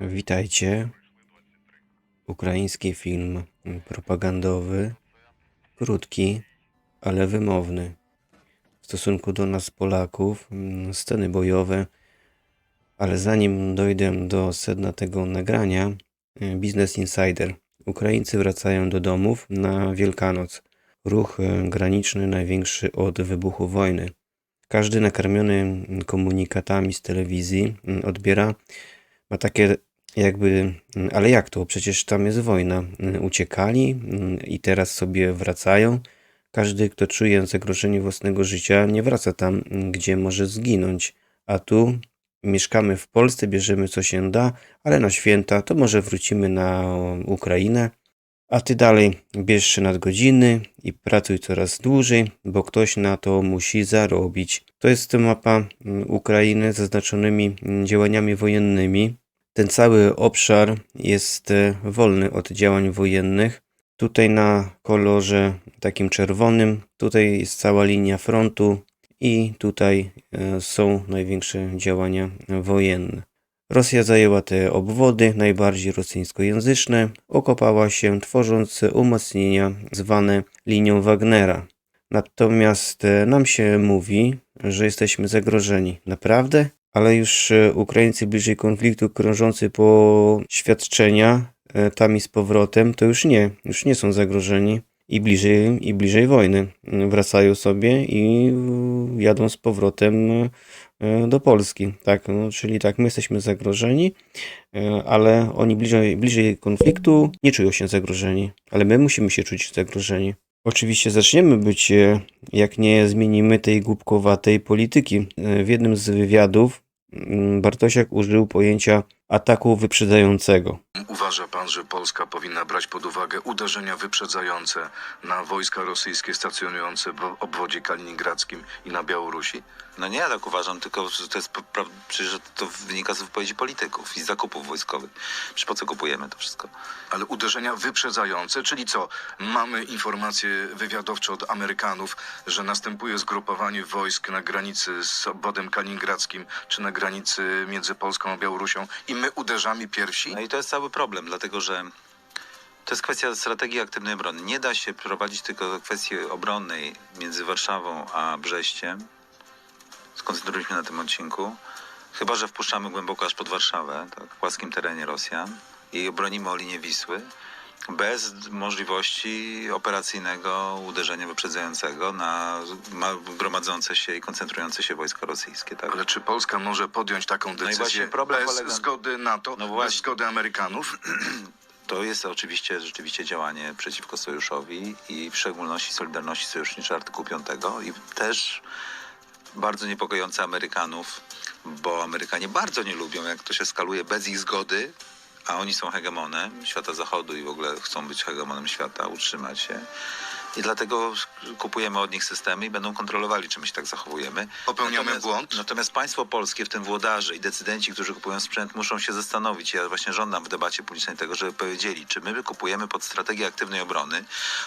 Witajcie. Ukraiński film propagandowy, krótki, ale wymowny. W stosunku do nas, Polaków, mm, sceny bojowe, ale zanim dojdę do sedna tego nagrania, y, Business Insider. Ukraińcy wracają do domów na Wielkanoc. Ruch y, graniczny największy od wybuchu wojny. Każdy nakarmiony mm, komunikatami z telewizji mm, odbiera, ma takie jakby, mm, ale jak to? Przecież tam jest wojna. Mm, Uciekali mm, i teraz sobie wracają. Każdy, kto czuje zagrożenie własnego życia, nie wraca tam, gdzie może zginąć. A tu mieszkamy w Polsce, bierzemy co się da, ale na święta to może wrócimy na Ukrainę. A ty dalej bierz nadgodziny i pracuj coraz dłużej, bo ktoś na to musi zarobić. To jest mapa Ukrainy z zaznaczonymi działaniami wojennymi. Ten cały obszar jest e, wolny od działań wojennych. Tutaj na kolorze takim czerwonym, tutaj jest cała linia frontu i tutaj e, są największe działania wojenne. Rosja zajęła te obwody, najbardziej rosyjskojęzyczne, okopała się, tworząc umocnienia zwane linią Wagnera. Natomiast e, nam się mówi, że jesteśmy zagrożeni. Naprawdę? Ale już e, Ukraińcy bliżej konfliktu, krążący po świadczenia e, tam i z powrotem, to już nie, już nie są zagrożeni. I bliżej, i bliżej wojny. Wracają sobie i jadą z powrotem e, do Polski. Tak, no, czyli tak, my jesteśmy zagrożeni, ale oni bliżej, bliżej konfliktu nie czują się zagrożeni, ale my musimy się czuć zagrożeni. Oczywiście zaczniemy być, e, jak nie zmienimy tej głupkowatej polityki. E, W jednym z wywiadów mm, Bartosiak użył pojęcia ataku wyprzedzającego. Uważa pan, że Polska powinna brać pod uwagę uderzenia wyprzedzające na wojska rosyjskie stacjonujące w obwodzie kaliningradzkim i na Białorusi? No nie, ja tak uważam, tylko że to jest przecież to wynika z wypowiedzi polityków i z zakupów wojskowych. Przecież po co kupujemy to wszystko? Ale uderzenia wyprzedzające, czyli co? Mamy informacje wywiadowcze od Amerykanów, że następuje zgrupowanie wojsk na granicy z obwodem kaliningradzkim, czy na granicy między Polską a Białorusią i my uderzamy pierwsi? No i to jest cały problem, dlatego że to jest kwestia strategii aktywnej obrony. Nie da się prowadzić tylko kwestii obronnej między Warszawą a Brześciem. Skoncentrujmy się na tym odcinku. Chyba, że wpuszczamy głęboko aż pod Warszawę, tak, w płaskim terenie Rosjan i obronimy o linię Wisły bez możliwości operacyjnego uderzenia wyprzedzającego na ma- gromadzące się i koncentrujące się wojska rosyjskie. Tak? Ale czy Polska może podjąć taką i decyzję problem bez polega- zgody NATO, No bez zgody Amerykanów? To jest oczywiście rzeczywiście działanie przeciwko sojuszowi i w szczególności Solidarności Sojuszniczej artykułu 5 i też bardzo niepokojące Amerykanów, bo Amerykanie bardzo nie lubią, jak to się skaluje bez ich zgody, a oni są hegemonem świata zachodu i w ogóle chcą być hegemonem świata, utrzymać się. I dlatego kupujemy od nich systemy i będą kontrolowali, czy my się tak zachowujemy. Popełniamy błąd? Natomiast państwo polskie, w tym włodarze i decydenci, którzy kupują sprzęt, muszą się zastanowić. Ja właśnie żądam w debacie publicznej tego, żeby powiedzieli, czy my kupujemy pod strategię aktywnej obrony,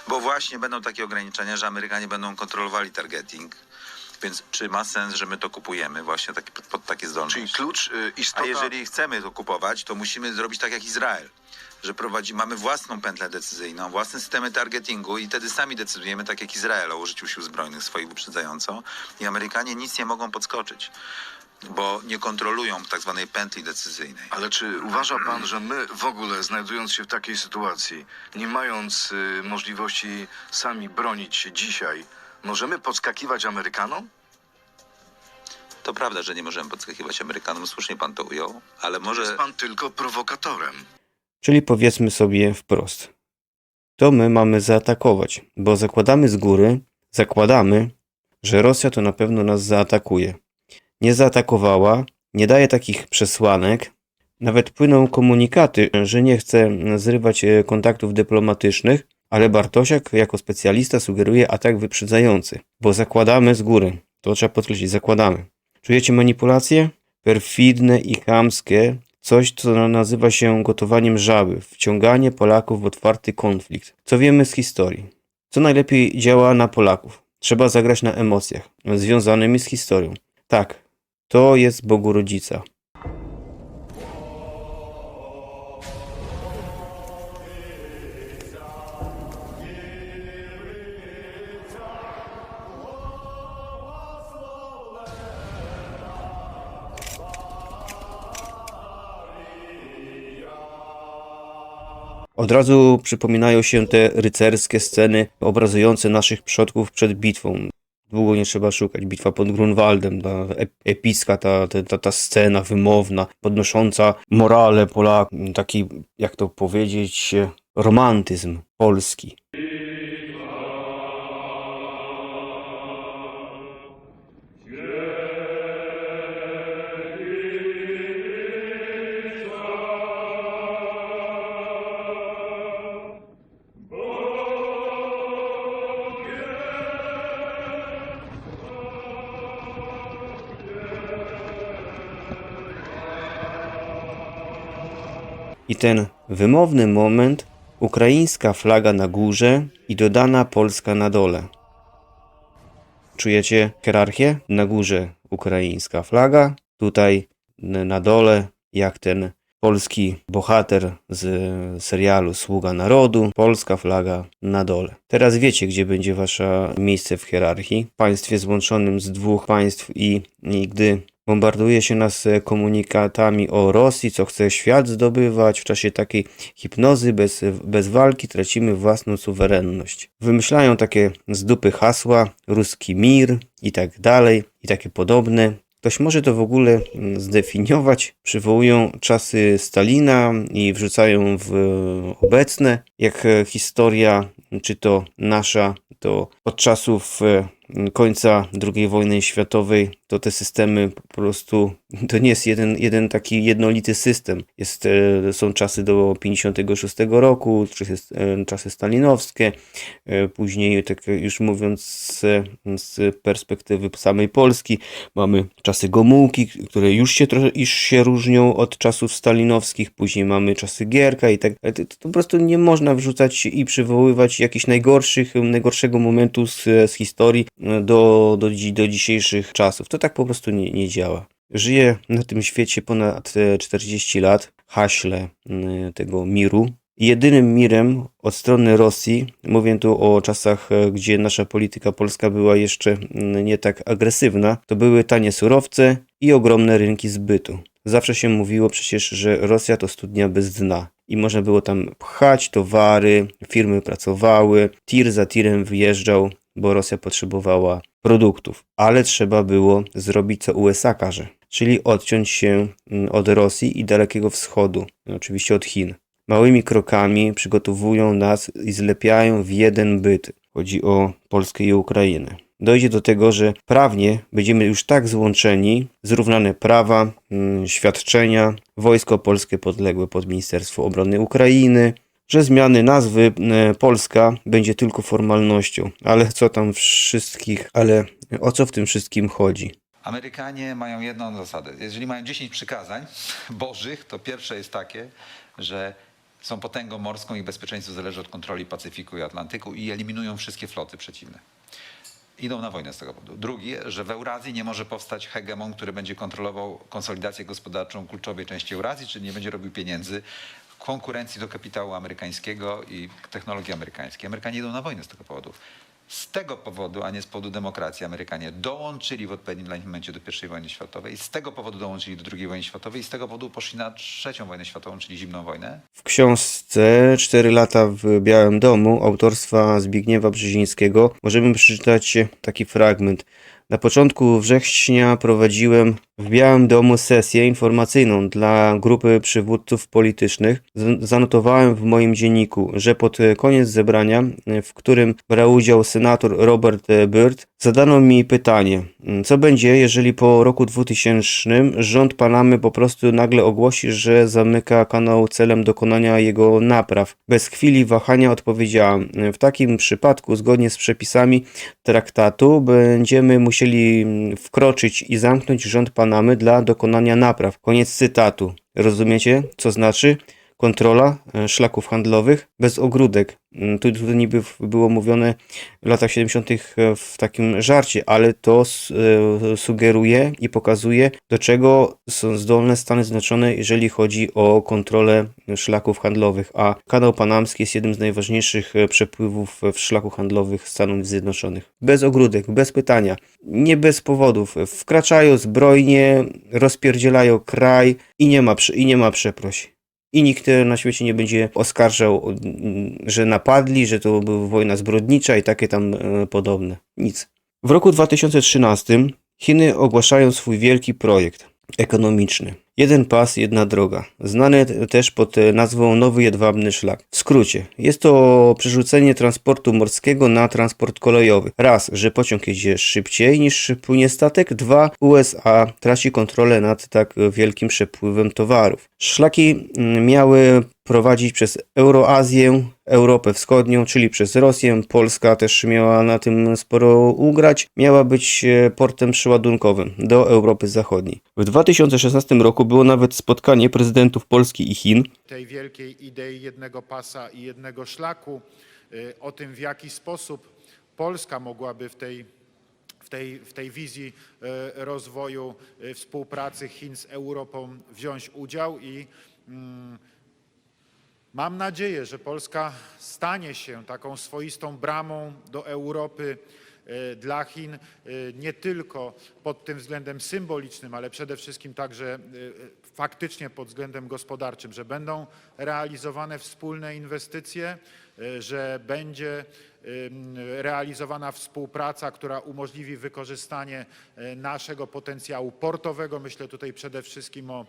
bo właśnie będą takie ograniczenia, że Amerykanie będą kontrolowali targeting. Więc czy ma sens, że my to kupujemy właśnie pod takie zdolności? Czyli klucz, y, istota... A jeżeli chcemy to kupować, to musimy zrobić tak jak Izrael. Że prowadzi, mamy własną pętlę decyzyjną, własne systemy targetingu i wtedy sami decydujemy tak jak Izrael o użyciu sił zbrojnych swoich wyprzedzająco i Amerykanie nic nie mogą podskoczyć, bo nie kontrolują tak zwanej pętli decyzyjnej. Ale czy uważa pan, że my w ogóle, znajdując się w takiej sytuacji, nie mając y, możliwości sami bronić się dzisiaj, możemy podskakiwać Amerykanom? To prawda, że nie możemy podskakiwać Amerykanom, słusznie pan to ujął, ale Może... Jest pan tylko prowokatorem. Czyli powiedzmy sobie wprost. To my mamy zaatakować, bo zakładamy z góry, zakładamy, że Rosja to na pewno nas zaatakuje. Nie zaatakowała, nie daje takich przesłanek, nawet płyną komunikaty, że nie chce zrywać e, kontaktów dyplomatycznych, ale Bartosiak jako specjalista sugeruje atak wyprzedzający, bo zakładamy z góry. To trzeba podkreślić, zakładamy. Czujecie manipulacje? Perfidne i chamskie, coś co nazywa się gotowaniem żaby, wciąganie Polaków w otwarty konflikt. Co wiemy z historii? Co najlepiej działa na Polaków? Trzeba zagrać na emocjach, związanymi z historią. Tak, to jest Bogu Rodzica. Od razu przypominają się te rycerskie sceny obrazujące naszych przodków przed bitwą. Długo nie trzeba szukać. Bitwa pod Grunwaldem, ta ep- epicka ta, ta, ta scena wymowna, podnosząca morale Polaków, taki, jak to powiedzieć, romantyzm polski. I ten wymowny moment, ukraińska flaga na górze i dodana polska na dole. Czujecie hierarchię? Na górze ukraińska flaga, tutaj na dole, jak ten polski bohater z serialu Sługa Narodu, polska flaga na dole. Teraz wiecie, gdzie będzie wasze miejsce w hierarchii. W państwie złączonym z dwóch państw i, i gdy bombarduje się nas e, komunikatami o Rosji, co chce świat zdobywać, w czasie takiej hipnozy bez, bez walki tracimy własną suwerenność. Wymyślają takie z dupy hasła, ruski mir i tak dalej, i takie podobne. Ktoś może to w ogóle mm, zdefiniować. Przywołują czasy Stalina i wrzucają w obecne. Jak e, historia, czy to nasza, to od czasów e, końca II wojny światowej, to te systemy po prostu, to nie jest jeden, jeden taki jednolity system. Jest, e, są czasy do 56 roku, czasy, e, stalinowskie, e, później, tak już mówiąc z, z perspektywy samej Polski, mamy czasy Gomułki, które już się, już się różnią od czasów stalinowskich, później mamy czasy Gierka i tak to, to po prostu nie można wrzucać i przywoływać jakichś najgorszych, najgorszego momentu z, z historii do, do, do dzisiejszych czasów. To tak po prostu nie, nie działa. Żyję na tym świecie ponad e, 40 lat, haśle mm, tego miru. Jedynym mirem od strony Rosji, mówię tu o czasach, e, gdzie nasza polityka polska była jeszcze mm, nie tak agresywna, to były tanie surowce i ogromne rynki zbytu. Zawsze się mówiło przecież, że Rosja to studnia bez dna i można było tam pchać towary, firmy pracowały, tir za tirem wyjeżdżał, bo Rosja potrzebowała produktów, ale trzeba było zrobić co USA każe, czyli odciąć się mm, od Rosji i Dalekiego Wschodu, oczywiście od Chin. Małymi krokami przygotowują nas i zlepiają w jeden byt. Chodzi o Polskę i Ukrainę. Dojdzie do tego, że prawnie będziemy już tak złączeni, zrównane prawa, mm, świadczenia, wojsko polskie podległe pod Ministerstwo Obrony Ukrainy, że zmiany nazwy e, Polska będzie tylko formalnością. Ale co tam wszystkich, ale o co w tym wszystkim chodzi? Amerykanie mają jedną zasadę. Jeżeli mają 10 przykazań bożych, to pierwsze jest takie, że są potęgą morską i bezpieczeństwo zależy od kontroli Pacyfiku i Atlantyku i eliminują wszystkie floty przeciwne. Idą na wojnę z tego powodu. Drugi, że w Eurazji nie może powstać hegemon, który będzie kontrolował konsolidację gospodarczą kluczowej części Eurazji, czyli nie będzie robił pieniędzy konkurencji do kapitału amerykańskiego i technologii amerykańskiej. Amerykanie idą na wojnę z tego powodu. Z tego powodu, a nie z powodu demokracji, Amerykanie dołączyli w odpowiednim momencie do I wojny światowej, z tego powodu dołączyli do II wojny światowej i z tego powodu poszli na trzecią wojnę światową, czyli zimną wojnę. W książce Cztery lata w Białym Domu autorstwa Zbigniewa Brzezińskiego możemy przeczytać taki fragment. Na początku września prowadziłem w Białym Domu sesję informacyjną dla grupy przywódców politycznych. Zanotowałem w moim dzienniku, że pod koniec zebrania, w którym brał udział senator Robert Byrd, zadano mi pytanie, co będzie, jeżeli po roku 2000 rząd Panamy po prostu nagle ogłosi, że zamyka kanał celem dokonania jego napraw. Bez chwili wahania odpowiedziałem, w takim przypadku, zgodnie z przepisami traktatu, będziemy musieli mm, wkroczyć i zamknąć rząd Panamy dla dokonania napraw. Koniec cytatu. Rozumiecie, co znaczy? Kontrola e, szlaków handlowych bez ogródek. Mm, Tu, tu niby było mówione w latach 70. w takim żarcie, ale to e, sugeruje i pokazuje, do czego są zdolne Stany Zjednoczone, jeżeli chodzi o kontrolę szlaków handlowych. A kanał panamski jest jednym z najważniejszych e, przepływów w szlaku handlowych Stanów Zjednoczonych. Bez ogródek, bez pytania, nie bez powodów. Wkraczają zbrojnie, rozpierdzielają kraj i nie ma, i nie ma przeproś. I nikt e, na świecie nie będzie oskarżał, że napadli, że to była wojna zbrodnicza i takie tam e, podobne. Nic. W roku 2013 Chiny ogłaszają swój wielki projekt ekonomiczny. Jeden pas, jedna droga, znany też pod e, nazwą Nowy Jedwabny Szlak. W skrócie, jest to przerzucenie transportu morskiego na transport kolejowy. Raz, że pociąg jedzie szybciej niż płynie statek, dwa, USA traci kontrolę nad tak wielkim przepływem towarów. Szlaki mm, miały prowadzić przez Euroazję, Europę Wschodnią, czyli przez Rosję. Polska też miała na tym sporo ugrać. Miała być e, portem przeładunkowym do Europy Zachodniej. W 2016 roku było nawet spotkanie prezydentów Polski i Chin. tej wielkiej idei jednego pasa i jednego szlaku, y, o tym w jaki sposób Polska mogłaby w tej, w tej, w tej wizji y, rozwoju y, współpracy Chin z Europą wziąć udział i mm, Mam nadzieję, że Polska stanie się taką swoistą bramą do Europy dla Chin, e, nie tylko pod tym względem symbolicznym, ale przede wszystkim także e, faktycznie pod względem gospodarczym, że będą realizowane wspólne inwestycje, że będzie realizowana współpraca, która umożliwi wykorzystanie naszego potencjału portowego. Myślę tutaj przede wszystkim o,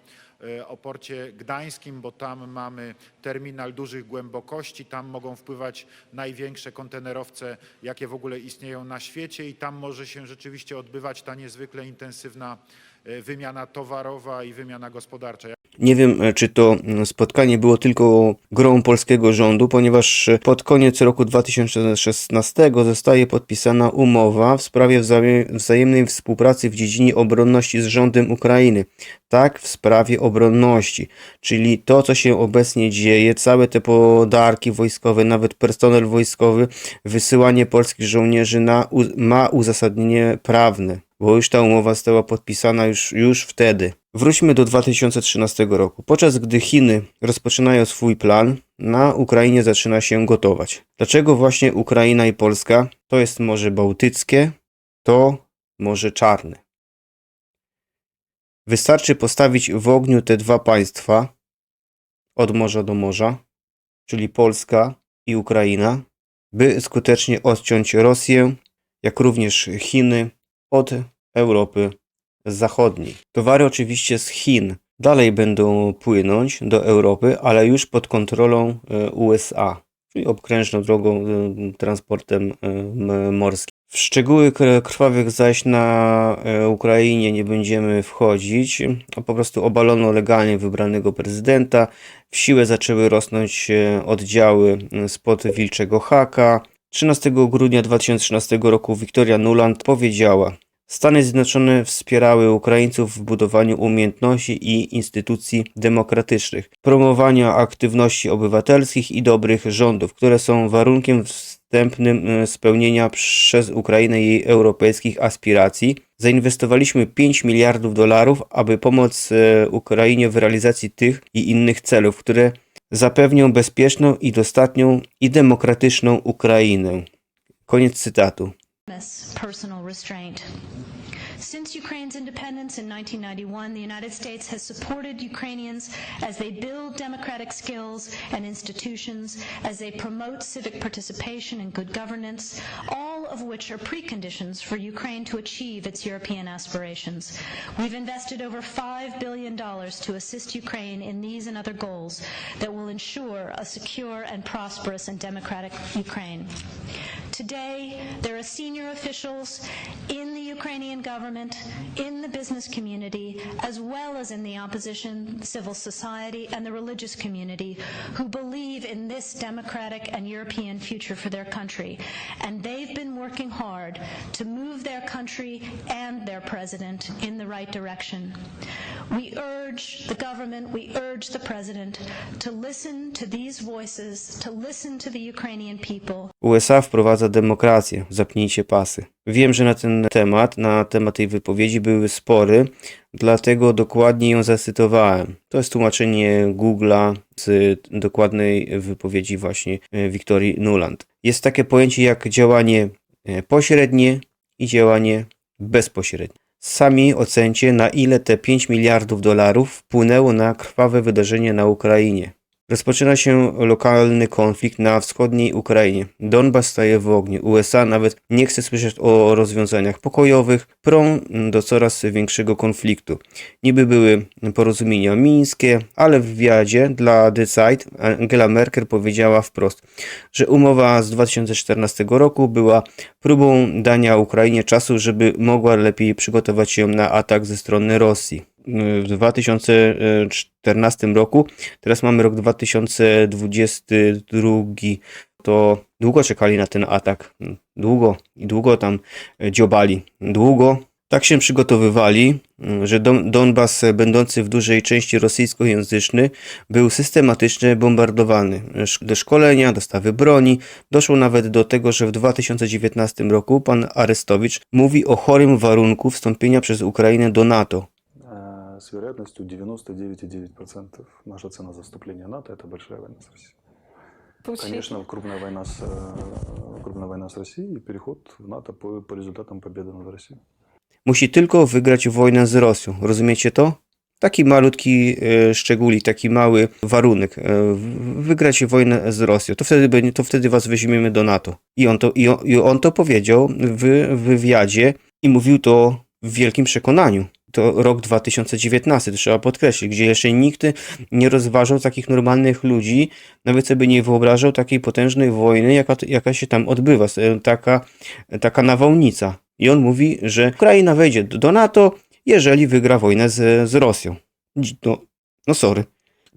o porcie gdańskim, bo tam mamy terminal dużych głębokości, tam mogą wpływać największe kontenerowce, jakie w ogóle istnieją na świecie i tam może się rzeczywiście odbywać ta niezwykle intensywna e, wymiana towarowa i wymiana gospodarcza. Nie wiem, e, czy to mm, spotkanie było tylko grą polskiego rządu, ponieważ e, pod koniec roku 2016 zostaje podpisana umowa w sprawie wzaje- wzajemnej współpracy w dziedzinie obronności z rządem Ukrainy. Tak, w sprawie obronności, czyli to, co się obecnie dzieje, całe te podarki wojskowe, nawet personel wojskowy, wysyłanie polskich żołnierzy na, ma uzasadnienie prawne bo już ta umowa została podpisana już, już wtedy. Wróćmy do 2013 roku. Podczas gdy Chiny rozpoczynają swój plan, na Ukrainie zaczyna się gotować. Dlaczego właśnie Ukraina i Polska? To jest Morze Bałtyckie, to Morze Czarne. Wystarczy postawić w ogniu te dwa państwa od morza do morza, czyli Polska i Ukraina, by skutecznie odciąć Rosję, jak również Chiny od Europy Zachodniej. Towary oczywiście z Chin dalej będą płynąć do Europy, ale już pod kontrolą e, USA, czyli okrężną drogą, e, transportem e, morskim. W szczegóły kr- krwawych zaś na Ukrainie nie będziemy wchodzić, po prostu obalono legalnie wybranego prezydenta. W siłę zaczęły rosnąć oddziały spod Wilczego Haka. 13 grudnia 2013 roku Victoria Nuland powiedziała: Stany Zjednoczone wspierały Ukraińców w budowaniu umiejętności i instytucji demokratycznych, promowaniu aktywności obywatelskich i dobrych rządów, które są warunkiem wstępnym e, spełnienia przez Ukrainę jej europejskich aspiracji. Zainwestowaliśmy 5 miliardów dolarów, aby pomóc e, Ukrainie w realizacji tych i innych celów, które zapewnią bezpieczną i dostatnią i demokratyczną Ukrainę. Koniec cytatu. Personal restraint. Since Ukraine's independence in 1991, the United States has supported Ukrainians as they build democratic skills and institutions, as they promote civic participation and good governance, all of which are preconditions for Ukraine to achieve its European aspirations. We've invested over $5 billion to assist Ukraine in these and other goals that will ensure a secure and prosperous and democratic Ukraine. Today, there are senior officials in the Ukrainian government, in the business community, as well as in the opposition, civil society, and the religious community who believe in this democratic and European future for their country. And they've been working hard to move their country and their president in the right direction. We urge the government, we urge the president to listen to these voices, to listen to the Ukrainian people, USA wprowadza demokrację, zapnijcie pasy. Wiem, że na ten temat, na temat tej wypowiedzi były spory, dlatego dokładnie ją zacytowałem. To jest tłumaczenie Google'a z dokładnej wypowiedzi właśnie e, Wiktorii Nuland. Jest takie pojęcie jak działanie e, pośrednie i działanie bezpośrednie. Sami ocencie, na ile te 5 miliardów dolarów wpłynęło na krwawe wydarzenie na Ukrainie. Rozpoczyna się lokalny konflikt na wschodniej Ukrainie. Donbas staje w ogniu. USA nawet nie chce słyszeć o rozwiązaniach pokojowych, prą do coraz większego konfliktu. Niby były porozumienia mińskie, ale w wywiadzie dla The Site Angela Merkel powiedziała wprost, że umowa z 2014 roku była próbą dania Ukrainie czasu, żeby mogła lepiej przygotować się na atak ze strony Rosji. W 2014 roku, teraz mamy rok 2022, to długo czekali na ten atak. Długo i długo tam dziobali. Długo. Tak się przygotowywali, że Don- Donbas, będący w dużej części rosyjskojęzyczny, był systematycznie bombardowany. Do szkolenia, dostawy broni. Doszło nawet do tego, że w 2019 roku pan Arestowicz mówi o chorym warunku wstąpienia przez Ukrainę do NATO Э, С вероятностью 99,9% наша цена за вступление в НАТО – это большая война с Россией. Конечно, крупная война с, э, крупная война с Россией и переход в НАТО по, по результатам победы над Россией. Musi tylko wygrać wojnę z Rosją. Rozumiecie to? Taki malutki e, szczególik, taki mały warunek. E, w- wygrać wojnę z Rosją. To wtedy, będzie- to wtedy was weźmiemy do NATO. I on to, i on, i on to powiedział w wywiadzie i mówił to w wielkim przekonaniu. To rok 2019, to trzeba podkreślić, gdzie jeszcze nikt nie rozważał takich normalnych ludzi, nawet sobie nie wyobrażał takiej potężnej wojny, jaka, jaka się tam odbywa. E, Taka, taka nawałnica. I on mówi, że Ukraina wejdzie do NATO, jeżeli wygra wojnę z, z Rosją. No, no sorry.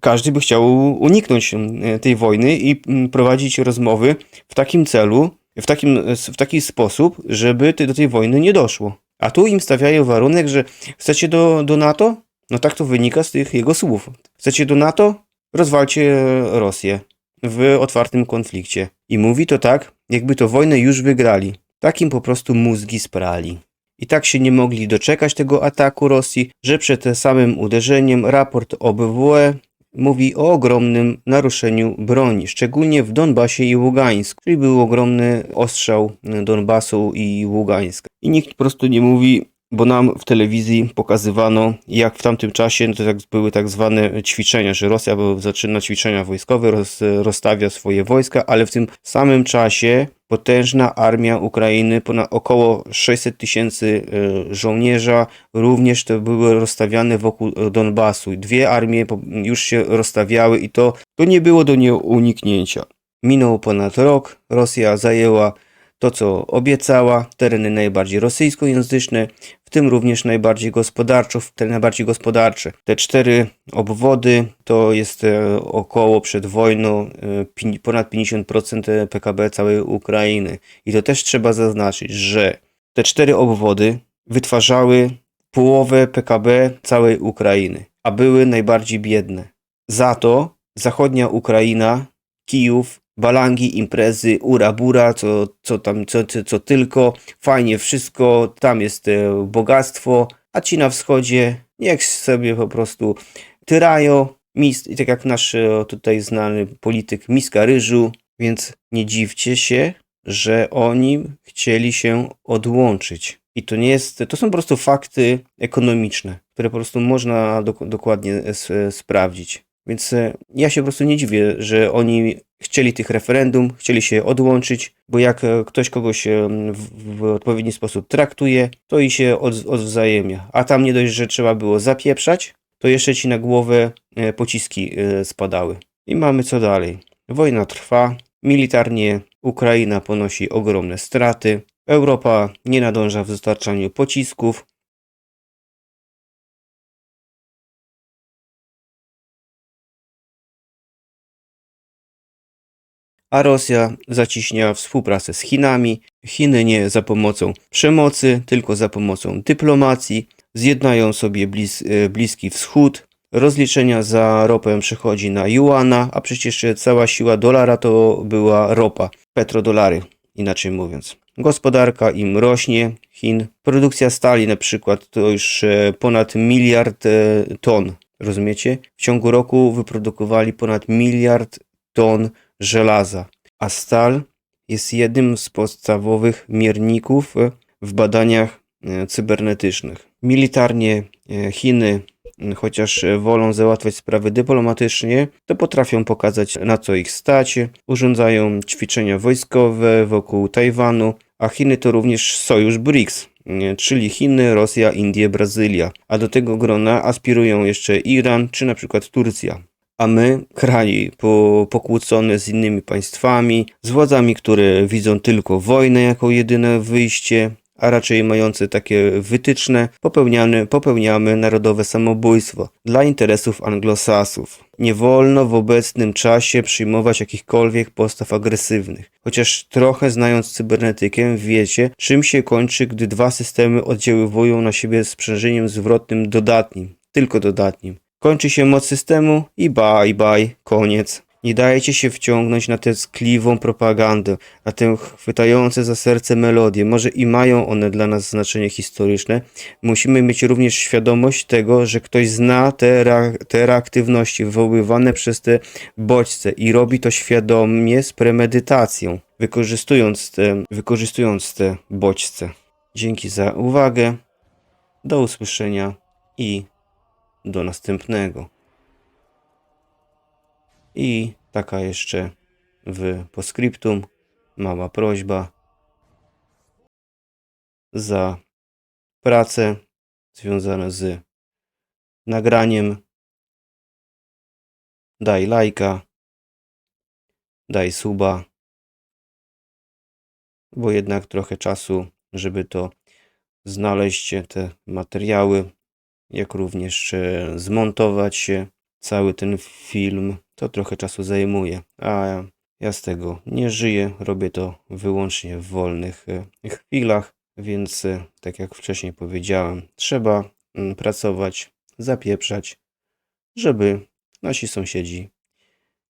Każdy by chciał uniknąć tej wojny i prowadzić rozmowy w takim celu, w, takim, w taki sposób, żeby do tej wojny nie doszło. A tu im stawiają warunek, że chcecie do, do NATO? No tak to wynika z tych jego słów. Chcecie do NATO? Rozwalcie Rosję w otwartym konflikcie. I mówi to tak, jakby to wojnę już wygrali. Takim po prostu mózgi sprali. I tak się nie mogli doczekać tego ataku Rosji, że przed samym uderzeniem raport OBWE mówi o ogromnym naruszeniu broni, szczególnie w Donbasie i Ługańsku, czyli był ogromny ostrzał Donbasu i Ługańska. I nikt po prostu nie mówi, bo nam w telewizji pokazywano, jak w tamtym czasie no to tak, były tak zwane ćwiczenia, że Rosja zaczyna ćwiczenia wojskowe, roz, rozstawia swoje wojska, ale w tym samym czasie potężna armia Ukrainy, ponad około 600 tysięcy e, żołnierza, również to były rozstawiane wokół Donbasu. Dwie armie już się rozstawiały i to, to nie było do nieuniknięcia. Minął ponad rok, Rosja zajęła to, co obiecała, tereny najbardziej rosyjskojęzyczne, w tym również najbardziej gospodarczo, te najbardziej gospodarcze. Te cztery obwody to jest e, około przed wojną e, ponad 50% PKB całej Ukrainy. I to też trzeba zaznaczyć, że te cztery obwody wytwarzały połowę PKB całej Ukrainy, a były najbardziej biedne. Za to zachodnia Ukraina, Kijów, balangi, imprezy, ura-bura, co, co tam, co, co, co tylko, fajnie wszystko, tam jest e, bogactwo, a ci na wschodzie niech sobie po prostu tyrają, mis, i tak jak nasz e, tutaj znany polityk, miska ryżu, więc nie dziwcie się, że oni chcieli się odłączyć. I to nie jest, to są po prostu fakty ekonomiczne, które po prostu można dok- dokładnie s- sprawdzić. Więc e, ja się po prostu nie dziwię, że oni chcieli tych referendum, chcieli się odłączyć, bo jak e, ktoś kogoś e, w, odpowiedni sposób traktuje, to i się od, odwzajemnia. A tam nie dość, że trzeba było zapieprzać, to jeszcze ci na głowę pociski spadały. I mamy co dalej. Wojna trwa, militarnie Ukraina ponosi ogromne straty, Europa nie nadąża w dostarczaniu pocisków, a Rosja zacieśnia współpracę z Chinami. Chiny nie za pomocą przemocy, tylko za pomocą dyplomacji. Zjednają sobie blis, e, Bliski Wschód. Rozliczenia za ropę przechodzi na juana, a przecież cała siła dolara to była ropa, petrodolary, inaczej mówiąc. Gospodarka im rośnie, Chin. Produkcja stali na przykład to już e, ponad miliard e, ton, rozumiecie? W ciągu roku wyprodukowali ponad miliard ton żelaza, a stal jest jednym z podstawowych mierników w badaniach e, cybernetycznych. Militarnie e, Chiny, chociaż e, wolą załatwiać sprawy dyplomatycznie, to potrafią pokazać na co ich stać. Urządzają ćwiczenia wojskowe wokół Tajwanu, a Chiny to również sojusz BRICS, czyli Chiny, Rosja, Indie, Brazylia. A do tego grona aspirują jeszcze Iran czy na przykład Turcja. A my, kraj po, pokłócony z innymi państwami, z władzami, które widzą tylko wojnę jako jedyne wyjście, a raczej mające takie wytyczne, popełniamy, popełniamy narodowe samobójstwo dla interesów anglosasów. Nie wolno w obecnym czasie przyjmować jakichkolwiek postaw agresywnych. Chociaż trochę znając cybernetykę, wiecie, czym się kończy, gdy dwa systemy oddziaływują na siebie sprzężeniem zwrotnym dodatnim, tylko dodatnim. Kończy się moc systemu i bye bye, koniec. Nie dajcie się wciągnąć na tę skliwą propagandę, na tę chwytające za serce melodie. Może i mają one dla nas znaczenie historyczne. Musimy mieć również świadomość tego, że ktoś zna te, te reaktywności wywoływane przez te bodźce i robi to świadomie z premedytacją, wykorzystując te, wykorzystując te bodźce. Dzięki za uwagę. Do usłyszenia i do następnego. I taka jeszcze w postscriptum mała prośba za pracę związane z nagraniem. Daj lajka, daj suba, bo jednak trochę czasu, żeby to znaleźć te materiały, jak również e, zmontować cały ten film, to trochę czasu zajmuje, a ja z tego nie żyję, robię to wyłącznie w wolnych e, chwilach, więc e, tak jak wcześniej powiedziałem, trzeba mm, pracować, zapieprzać, żeby nasi sąsiedzi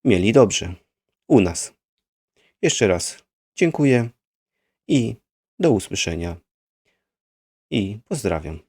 mieli dobrze u nas. Jeszcze raz dziękuję i do usłyszenia i pozdrawiam.